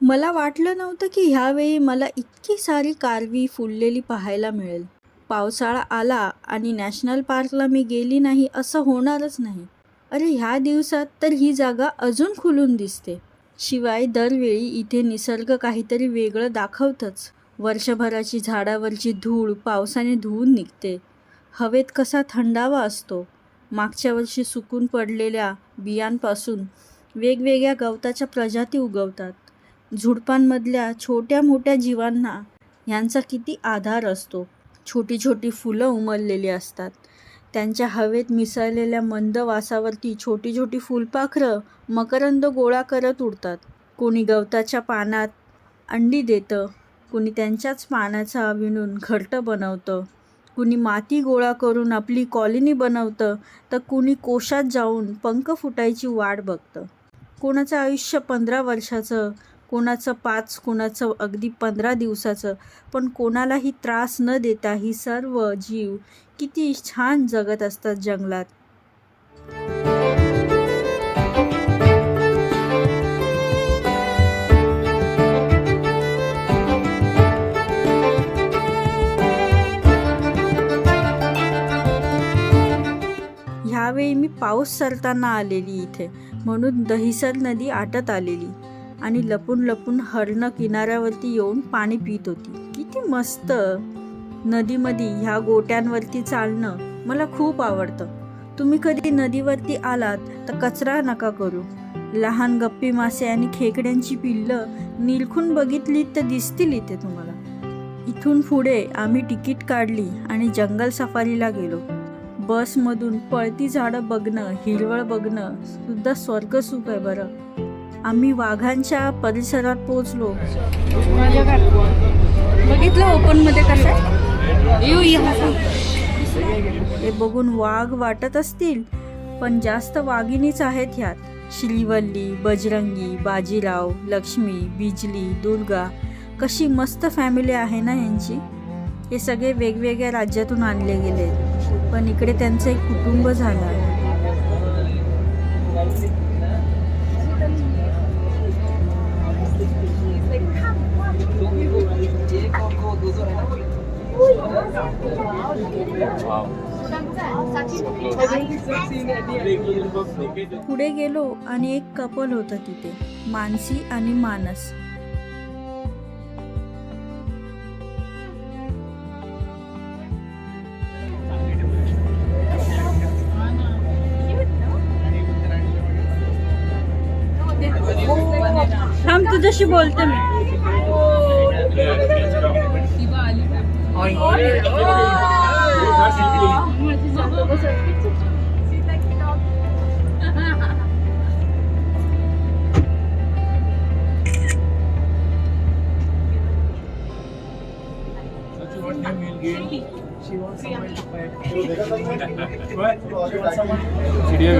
मला वाटलं नव्हतं की ह्यावेळी मला इतकी सारी कारवी फुललेली पाहायला मिळेल. पावसाळा आला आणि नॅशनल पार्कला मी गेली नाही असं होणारच नाही. अरे ह्या दिवसात तर ही जागा अजून खुलून दिसते. शिवाय दरवेळी इथे निसर्ग काहीतरी वेगळं दाखवतंच. वर्षभराची झाडावरची धूळ पावसाने धुवून निघते. हवेत कसा थंडावा असतो. मागच्या वर्षी सुकून पडलेल्या बियांपासून वेगवेगळ्या गवताच्या प्रजाती उगवतात. झुडपांमधल्या छोट्या मोठ्या जीवांना ह्यांचा किती आधार असतो? छोटी छोटी फुलं उमललेली असतात. त्यांच्या हवेत मिसळलेल्या मंद वासावरती छोटी छोटी फुलपाखरं मकरंद गोळा करत उडतात. कोणी गवताच्या पानात अंडी देतं कुणी त्यांच्याच पानाचा विणून घरटं बनवतं. कुणी माती गोळा करून आपली कॉलनी बनवतं तर कुणी कोशात जाऊन पंख फुटायची वाट बघतं. कोणाचं आयुष्य पंधरा वर्षाचं कोणाचं पाच कोणाचं अगदी पंधरा दिवसाचं. पण कोणालाही त्रास न देता ही सर्व जीव किती छान जगत असतात जंगलात. ह्यावेळी मी पाऊस सरताना आलेली इथे. म्हणून दहिसर नदी आटत आलेली. आणि लपून लपून हरणं किनाऱ्यावरती येऊन पाणी पित होती. किती मस्त! नदीमध्ये ह्या गोट्यांवरती चालणं मला खूप आवडतं. तुम्ही कधी नदीवरती आलात तर कचरा नका करू. लहान गप्पी मासे आणि खेकड्यांची पिल्लं निरखून बघितली तर दिसतील इथे तुम्हाला. इथून पुढे आम्ही तिकीट काढली आणि जंगल सफारीला गेलो. बसमधून पळती झाडं बघणं हिरवळ बघणं सुद्धा स्वर्गसुख आहे बरं. आम्ही वाघांच्या परिसरात पोचलो बघितलं ओपनमध्ये कसं येऊ हे बघून वाघ वाटत असतील पण जास्त वाघिणीच आहेत ह्यात. श्रीवल्ली बजरंगी बाजीराव लक्ष्मी बिजली दुर्गा. कशी मस्त फॅमिली आहे ना यांची. हे सगळे वेगवेगळ्या राज्यातून आणले गेले. पण इकडे त्यांचं एक कुटुंब झालं. पुढे गेलो आणि एक कपल होतं तिथे मानसी आणि मानस. थांब तुझ्याशी बोलते मी.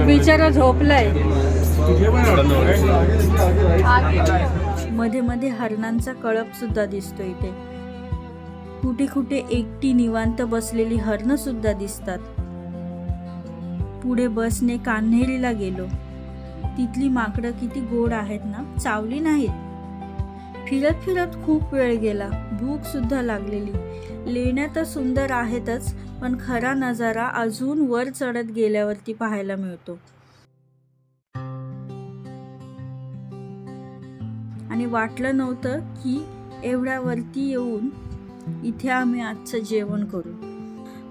बिचारा झोपलाय. मध्ये मध्ये हरणांचा कळप सुद्धा दिसतो इथे. कुठे कुठे एकटी निवांत बसलेली हरणं सुद्धा दिसतात. पुढे बसने कान्हेरीला गेलो. तिथली माकडं किती गोड आहेत ना? चावली नाहीत. फिरत फिरत खूप वेळ गेला. भूक सुद्धा लागलेली. लेण्या तर सुंदर आहेतच पण खरा नजारा अजून वर चढत गेल्यावरती पाहायला मिळतो. आणि वाटलं नव्हतं की एवढ्यावरती येऊन इथे आम्ही आजचं जेवण करू.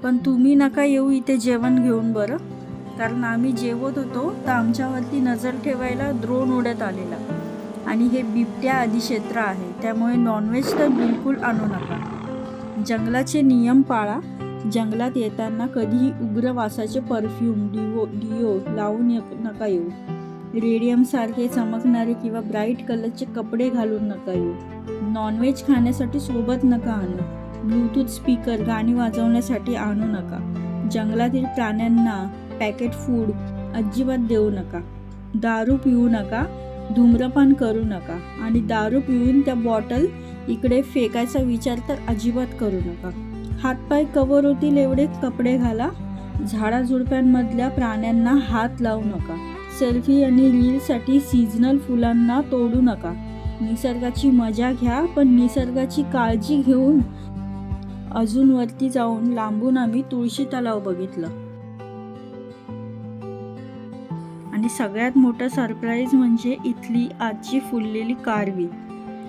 पण तुम्ही नका येऊ इथे जेवण घेऊन बरं. कारण आम्ही जेवत होतो तर आमच्यावरती नजर ठेवायला द्रोण उडत आलेला. आणि हे बिबट्या आदी क्षेत्र आहे. त्यामुळे नॉनव्हेज तर बिलकुल आणू नका. जंगलाचे नियम पाळा. जंगलात येताना कधीही उग्र वासाचे परफ्यूम डिओ डिओ लावून नका येऊ. रेडियमसारखे चमकणारे किंवा ब्राईट कलरचे कपडे घालून नका येऊ. नॉनव्हेज खाण्यासाठी सोबत नका आणू. ब्लूटूथ स्पीकर गाणी वाजवण्यासाठी आणू नका. जंगलातील प्राण्यांना पॅकेट फूड अजिबात देऊ नका. दारू पिऊ नका धूम्रपान करू नका आणि दारू पिऊन त्या बॉटल इकडे फेकायचा विचार तर अजिबात करू नका. हातपाय कवर होतील एवढे कपडे घाला झाडाझुडप्यांमधल्या प्राण्यांना हात लावू नका. सेल्फी आणि रीलसाठी सीझनल फुलांना तोडू नका. निसर्गाची मजा घ्या पण निसर्गाची काळजी घेऊन अजून वरती जाऊन लांबून आम्ही तुळशी तलाव बघितलं. आणि सगळ्यात मोठं सरप्राईज म्हणजे इथली आजची फुललेली कारवी.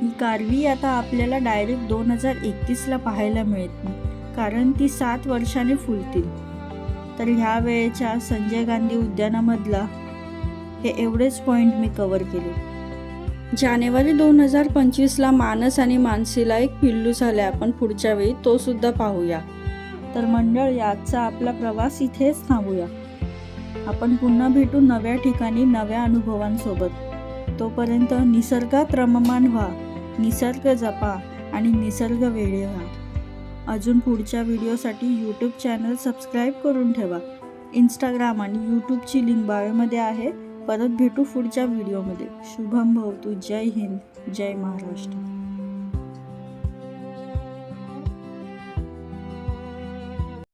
ही कारवी आता आपल्याला डायरेक्ट दोन हजार एकतीसला पाहायला मिळत कारण ती सात वर्षाने फुलतील. तर ह्या वेळेच्या संजय गांधी उद्यानामधला हे एवढेच पॉईंट मी कवर केले. जानेवारी दोन हजार पंचवीसला मानस आणि मानसीला एक पिल्लू झाले आपण पुढच्या वेळी तो सुद्धा पाहूया. तर मंडळ याचा आपला प्रवास इथेच थांबूया. आपण पुन्हा भेटू नव्या ठिकाणी नव्या अनुभवांसोबत. तोपर्यंत निसर्गात रममान व्हा निसर्ग जपा आणि निसर्ग वेळे व्हा. अजून पुढच्या व्हिडिओसाठी यूट्यूब चॅनल सबस्क्राईब करून ठेवा. इंस्टाग्राम आणि यूट्यूबची लिंक बायोमध्ये आहे. परत भेटू पुढच्या व्हिडिओमध्ये. शुभम भवतू जय हिंद जय महाराष्ट्र.